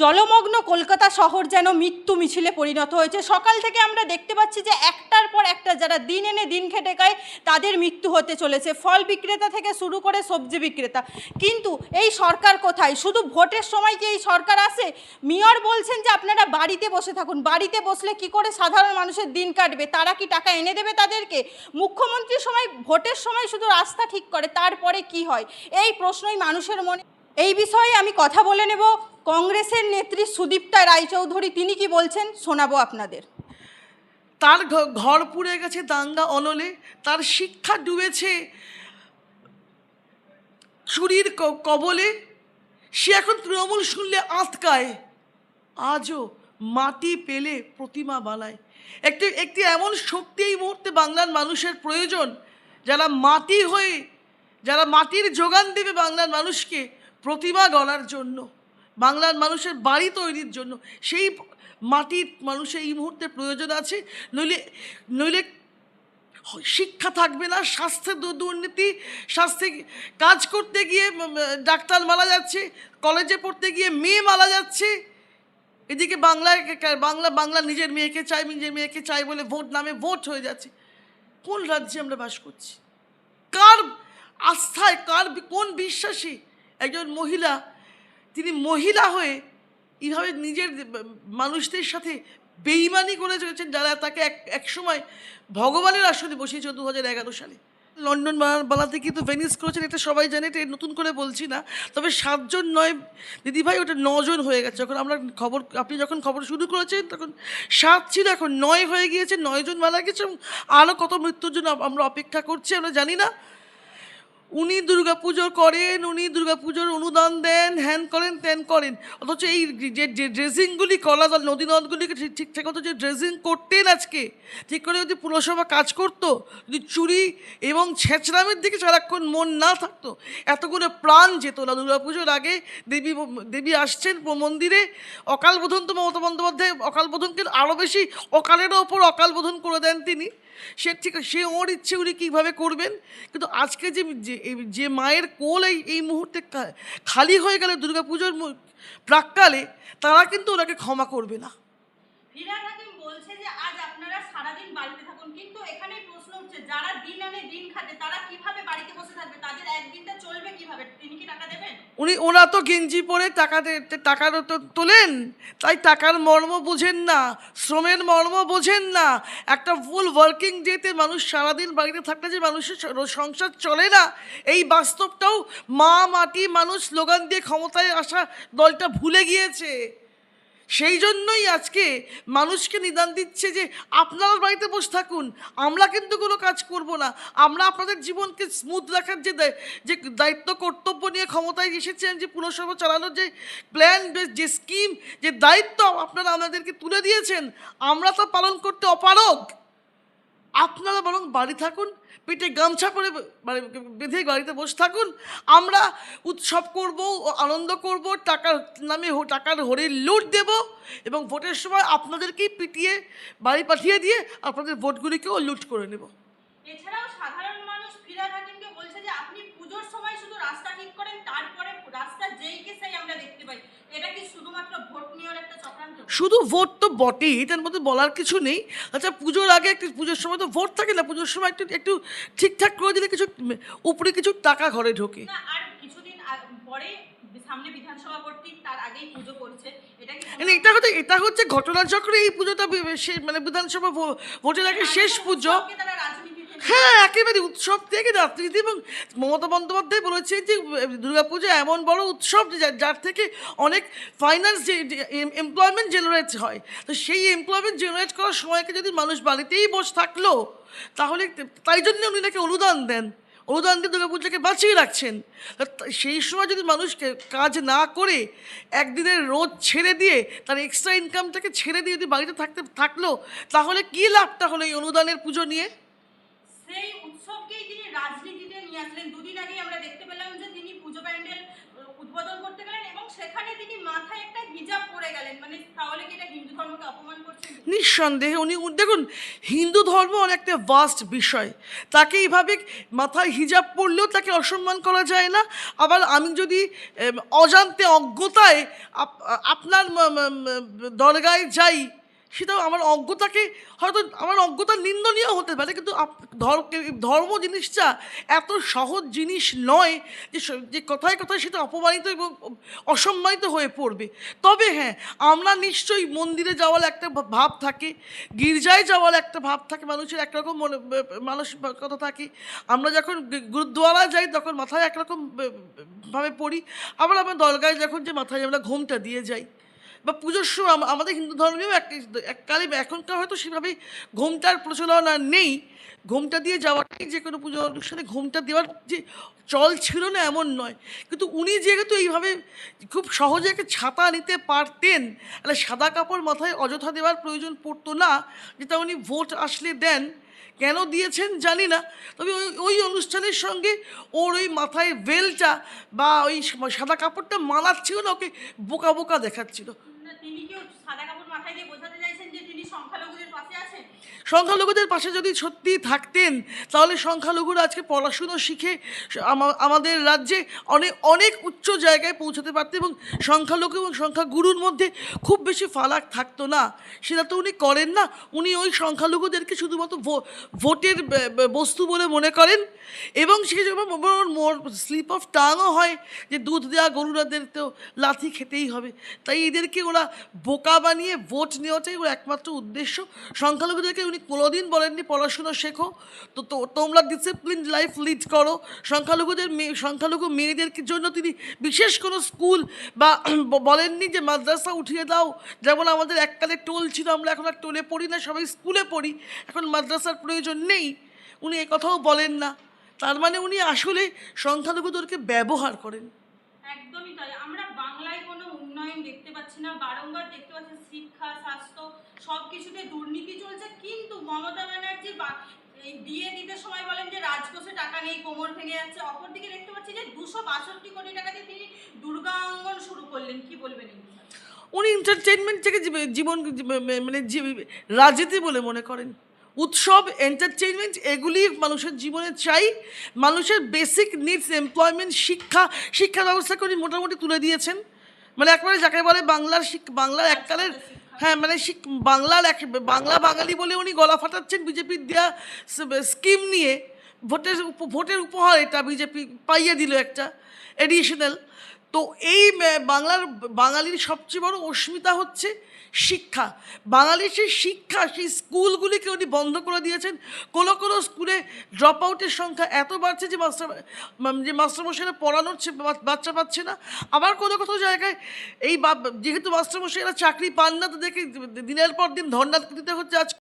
জলমগ্ন কলকাতা শহর যেন মৃত্যু মিছিলে পরিণত হয়েছে। সকাল থেকে আমরা দেখতে পাচ্ছি যে একটার পর একটা যারা দিন এনে দিন খেটে খায়, তাদের মৃত্যু হতে চলেছে। ফল বিক্রেতা থেকে শুরু করে সবজি বিক্রেতা। কিন্তু এই সরকার কোথায়? শুধু ভোটের সময় কি এই সরকার আসে? মেয়র বলছেন যে আপনারা বাড়িতে বসে থাকুন। বাড়িতে বসলে কি করে সাধারণ মানুষের দিন কাটবে? তারা কি টাকা এনে দেবে তাদেরকে? মুখ্যমন্ত্রীর সময়, ভোটের সময় শুধু রাস্তা ঠিক করে, তারপরে কি হয়? এই প্রশ্নই মানুষের মনে এই বিষয়ে আমি কথা বলে নেব। কংগ্রেসের নেত্রী সুদীপ্তা রায়চৌধুরী, তিনি কি বলছেন? শোনাবো আপনাদের। তার ঘর পুড়ে গেছে দাঙ্গা অনলে তার শিক্ষা ডুবেছে চুরির কবলে, সে এখন তৃণমূল শুনলে আঁতকায়। আজও মাটি পেলে প্রতিমা বানায়। একটি একটি এমন শক্তি এই মুহূর্তে বাংলার মানুষের প্রয়োজন, যারা মাটি হয়ে, যারা মাটির যোগান দেবে বাংলার মানুষকে প্রতিমা গড়ার জন্য। বাংলার মানুষের বাড়ি তৈরির জন্য। সেই মাটির মানুষের এই মুহূর্তে প্রয়োজন আছে। নইলে নইলে শিক্ষা থাকবে না, স্বাস্থ্যের দুর্নীতি, স্বাস্থ্যে কাজ করতে গিয়ে ডাক্তার মারা যাচ্ছে, কলেজে পড়তে গিয়ে মেয়ে মারা যাচ্ছে। এদিকে বাংলায় বাংলা বাংলা নিজের মেয়েকে চাই নিজের মেয়েকে চাই বলে ভোট নামে ভোট হয়ে যাচ্ছে। কোন রাজ্যে আমরা বাস করছি? কার আস্থায়, কার কোন বিশ্বাসী একজন মহিলা তিনি মহিলা হয়ে এইভাবে নিজের মানুষদের সাথে বেইমানি করে চলেছেন যারা তাকে এক একসময় ভগবানের আসনে বসিয়েছিল দু হাজার এগারো সালে। লন্ডন বালাতে কিন্তু ভেনিস করেছেন, এটা সবাই জানে, এটা নতুন করে বলছি না। তবে সাতজন নয়, দিদিভাই, ওটা নজন হয়ে গেছে। যখন আমরা খবর, আপনি যখন খবর শুরু করেছেন, তখন সাত ছিল, এখন নয় হয়ে গিয়েছে, নয়জন মারা গেছে, এবং আরও কত মৃত্যুর জন্য আমরা অপেক্ষা করছি, আমরা জানি না। উনি দুর্গাপুজো করেন, উনি দুর্গাপুজোর অনুদান দেন, হ্যান করেন, ত্যান করেন। অথচ এই যে যে ড্রেসিংগুলি কলা দল নদী নদগুলিকে ঠিক ঠিকঠাক মতো যে ড্রেসিং করতেন আজকে, ঠিক করে যদি পুরসভা কাজ করতো, যদি চুরি এবং ছেঁচড়ামের দিকে সারাক্ষণ মন না থাকতো, এতগুলো প্রাণ যেত না। দুর্গাপুজোর আগে দেবী দেবী আসছেন মন্দিরে অকাল বোধন তো মমতা বন্দ্যোপাধ্যায়, অকাল বোধনকে আরও বেশি অকালেরও ওপর অকাল বোধন করে দেন তিনি। সে ঠিক সে ওর ইচ্ছে উনি কীভাবে করবেন? কিন্তু আজকে যে, যে- মায়ের কোল এই এই মুহূর্তে খালি হয়ে গেলে দুর্গাপুজোর প্রাককালে, তারা কিন্তু ওনাকে ক্ষমা করবে না। বলছে যে আজ আপনারা সারাদিন বাড়িতে থাকুন। কিন্তু এখানে প্রশ্ন উঠছে, যারা দিন আনে দিন খাটে, তারা কীভাবে বাড়িতে বসে থাকবে? তাদের একদিনটা চলবে কীভাবে? তিনি কি টাকা দেবেন? উনি, ওরা তো গেঞ্জি পরে টাকা তো তোলেন। তাই টাকার মর্ম বোঝেন না, শ্রমের মর্ম বোঝেন না। একটা ফুল ওয়ার্কিং ডেতে মানুষ সারাদিন বাড়িতে থাকলে যে মানুষের সংসার চলে না, এই বাস্তবটাও মা, মাটি মানুষ স্লোগান দিয়ে ক্ষমতায় আসা দলটা ভুলে গিয়েছে। সেই জন্যই আজকে মানুষকে নিদান দিচ্ছে যে আপনারা বাড়িতে বসে থাকুন। আমরা কিন্তু কোনো কাজ করব না। আমরা আপনাদের জীবনকে স্মুথ রাখার যে যে দায়িত্ব, কর্তব্য নিয়ে ক্ষমতায় এসেছেন, যে পুরসভা চালানোর যে প্ল্যান যে স্কিম যে দায়িত্ব আপনারা আমাদেরকে তুলে দিয়েছেন, আমরা তো পালন করতে অপারগ। আপনারা বরং বাড়ি থাকুন পেটে গামছা পরে মানে বেঁধে বাড়িতে বসে থাকুন। আমরা উৎসব করব আনন্দ করব, টাকার নামে টাকার হরে লুট দেব এবং ভোটের সময় আপনাদেরকেই পিটিয়ে বাড়ি পাঠিয়ে দিয়ে আপনাদের ভোটগুলিকেও লুট করে নেব। এছাড়াও সাধারণ মানুষ ফিরা বলছে যে আপনি পুজোর সময় রাস্তা ঠিক করেন তারপরে রাস্তা যেই কে সেই আমরা দেখতে পাই। এটা কি শুধুমাত্র ভোট নেওয়ার একটা চক্রান্ত? শুধু ভোট তো বটেই এটার মধ্যে বলার কিছু নেই। আচ্ছা পুজোর আগে একটু পুজোর সময় তো ভোট থাকে না পুজোর সময় একটু একটু ঠিকঠাক করে দিলে কিছু উপরে কিছু টাকা ঘরে ঢোকে। না আর কিছুদিন পরে সামনে বিধানসভা ভর্তি তার আগেই পুজো করছে এটা কি মানে এটা হচ্ছে এটা হচ্ছে ঘটনাচক্রে এই পুজোটা মানে বিধানসভা ভোটের আগে শেষ পুজো। উৎসবকে তারা রাজনীতিতে হ্যাঁ একেবারে উৎসব থেকে রাজনীতি এবং মমতা বন্দ্যোপাধ্যায় বলেছে যে দুর্গাপুজো এমন বড় উৎসব যার থেকে অনেক ফাইন্যান্স যে এমপ্লয়মেন্ট জেনারেট হয়। তো সেই এমপ্লয়মেন্ট জেনারেট করার সময়কে যদি মানুষ বাড়িতেই বসে থাকল, তাহলে তাই জন্য উনি নাকি অনুদান দেন। অনুদান দিয়ে দুর্গাপুজোকে বাঁচিয়ে রাখছেন। সেই সময় যদি মানুষকে কাজ না করে একদিনের রোজ ছেড়ে দিয়ে, তার এক্সট্রা ইনকামটাকে ছেড়ে দিয়ে যদি বাড়িতে থাকতে, থাকল, তাহলে কী লাভটা হলো এই অনুদানের পুজো নিয়ে? সেই উৎসবকেই তিনি রাজনীতিতে নিয়ে আসলেন, দুদিন আগে আমরা দেখতে পেলাম যে তিনি পুজো প্যান্ডেল উদ্বোধন করতে গেলেন এবং সেখানে তিনি মাথায় একটা হিজাব পরে গেলেন। মানে তাহলে কি এটা হিন্দু ধর্মকে অপমান করছে? নিঃসন্দেহে উনি দেখুন, হিন্দু ধর্ম অনেকটা ভাস্ট বিষয়। তাকে এইভাবে মাথায় হিজাব পরলেও তাকে অসম্মান করা যায় না। আবার আমি যদি অজান্তে অজ্ঞতায় আপনার দরগায় যাই সেটাও আমার অজ্ঞতাকে হয়তো আমার অজ্ঞতা নিন্দনীয় হতে পারে, কিন্তু ধর্ম জিনিসটা এত সহজ জিনিস নয় যে যে কথায় কথায় সেটা অপমানিত এবং অসম্মানিত হয়ে পড়বে। তবে হ্যাঁ আমরা নিশ্চয়ই মন্দিরে যাওয়ার একটা ভাব থাকে, গির্জায় যাওয়ার একটা ভাব থাকে, মানুষের একরকম মনে মানসিকতা থাকে। আমরা যখন গু- গুরুদ্বারা যাই, তখন মাথায় একরকম ভাবে পড়ি। আবার আমরা দরগায় যখন যে মাথায় আমরা ঘোমটা দিয়ে যাই বা পুজোর সময় আমাদের হিন্দু ধর্মেও এক এককালে এখনকার হয়তো সেভাবে ঘোমটার প্রচলন আর নেই। ঘোমটা দিয়ে যাওয়াটাই যে কোনো পুজো অনুষ্ঠানে ঘোমটা দেওয়ার যে চল ছিল না এমন নয়। কিন্তু উনি যেহেতু এইভাবে খুব সহজে একটা ছাতা নিতে পারতেন একটা সাদা কাপড় মাথায় অযথা দেওয়ার প্রয়োজন পড়তো না, যেটা উনি ভোট আসলে দেন। কেন দিয়েছেন জানি না, তবে ওই ওই অনুষ্ঠানের সঙ্গে ওর ওই মাথায় বেলটা বা ওই সাদা কাপড়টা মানাচ্ছিল না, ওকে বোকা বোকা দেখাচ্ছিল। তিনি কেউ সাদা কাপড় মাথায় দিয়ে বোঝাতে চাইছেন যে তিনি সংখ্যালঘুদের পাশে যদি সত্যিই থাকতেন, তাহলে সংখ্যালঘুরা আজকে পড়াশুনো শিখে আমাদের রাজ্যে অনেক অনেক উচ্চ জায়গায় পৌঁছাতে পারত এবং সংখ্যালঘু এবং সংখ্যাগুরুর মধ্যে খুব বেশি ফারাক থাকতো না। সেটা তো উনি করেন না। উনি ওই সংখ্যালঘুদেরকে শুধুমাত্র ভোটের বস্তু বলে মনে করেন এবং সে যেমন মোর স্লিপ অফ টাংও হয় যে দুধ দেওয়া গরুরাদের তো লাথি খেতেই হবে। তাই এদেরকে ওরা বোকা বানিয়ে ভোট নেওয়াটাই ওর একমাত্র উদ্দেশ্য। সংখ্যালঘুদেরকে উনি কোনোদিন বলেননি পড়াশুনো শেখো। তো তোমরা ডিসিপ্লিন লাইফ লিড করো। সংখ্যালঘুদের মেয়ে সংখ্যালঘু মেয়েদের জন্য তিনি বিশেষ কোনো স্কুল বা বলেননি যে মাদ্রাসা উঠিয়ে দাও? যেমন আমাদের এককালে টোল ছিল, আমরা এখন আর টোলে পড়ি না, সবাই স্কুলে পড়ি। এখন মাদ্রাসার প্রয়োজন নেই। উনি কথাও বলেন না। তার মানে উনি আসলে সংখ্যালঘুদেরকে ব্যবহার করেন। একদমই তাই। আমরা উন্নয়ন দেখতে পাচ্ছি না, বারংবার দেখতে পাচ্ছি শিক্ষা, স্বাস্থ্য সব কিছুতে দুর্নীতি চলছে। কিন্তু মমতা ব্যানার্জি বা- এই বিয়ে দিতে সময় বলেন যে রাজকোষে টাকা নেই, কোমর ভেঙে যাচ্ছে, অপরদিকে দেখতে পাচ্ছি যে দুশো বাষট্টি কোটি টাকা দিয়ে তিনি দুর্গা অঙ্গন শুরু করলেন। কি বলবেন উনি এন্টারটেনমেন্ট থেকে জীব- জীবন মানে রাজনীতি বলে মনে করেন। উৎসব এন্টারটেনমেন্ট এগুলি মানুষের জীবনে চাই। মানুষের বেসিক নিডস এমপ্লয়মেন্ট শিক্ষা শিক্ষা ব্যবস্থাকে উনি মোটামুটি তুলে দিয়েছেন? মানে একবারে যাকে বলে বাংলার শিখ, বাংলার এককালের হ্যাঁ মানে শিখ, বাংলার এক, বাংলা বাঙালি বলে উনি গলা ফাটাচ্ছেন বিজেপির দেওয়া স্কিম নিয়ে। ভোটের ভোটের উপহার এটা বিজেপি পাইয়ে দিল একটা এডিশনাল তো এই বাংলার, বাঙালির সবচেয়ে বড় অস্মিতা হচ্ছে শিক্ষা। সেই শিক্ষা, সেই স্কুলগুলিকে উনি বন্ধ করে দিয়েছেন। কোনো কোনো স্কুলে ড্রপ আউটের সংখ্যা এত বাড়ছে যে মাস্টার যে মাস্টারমশাইরা পড়ানোর বাচ্চা পাচ্ছে না। আবার কোনো কোথাও জায়গায় এই যেহেতু মাস্টারমশাইরা চাকরি পান না তো দেখে দিনের পর দিন ধর্নাকৃতিতে হচ্ছে আজ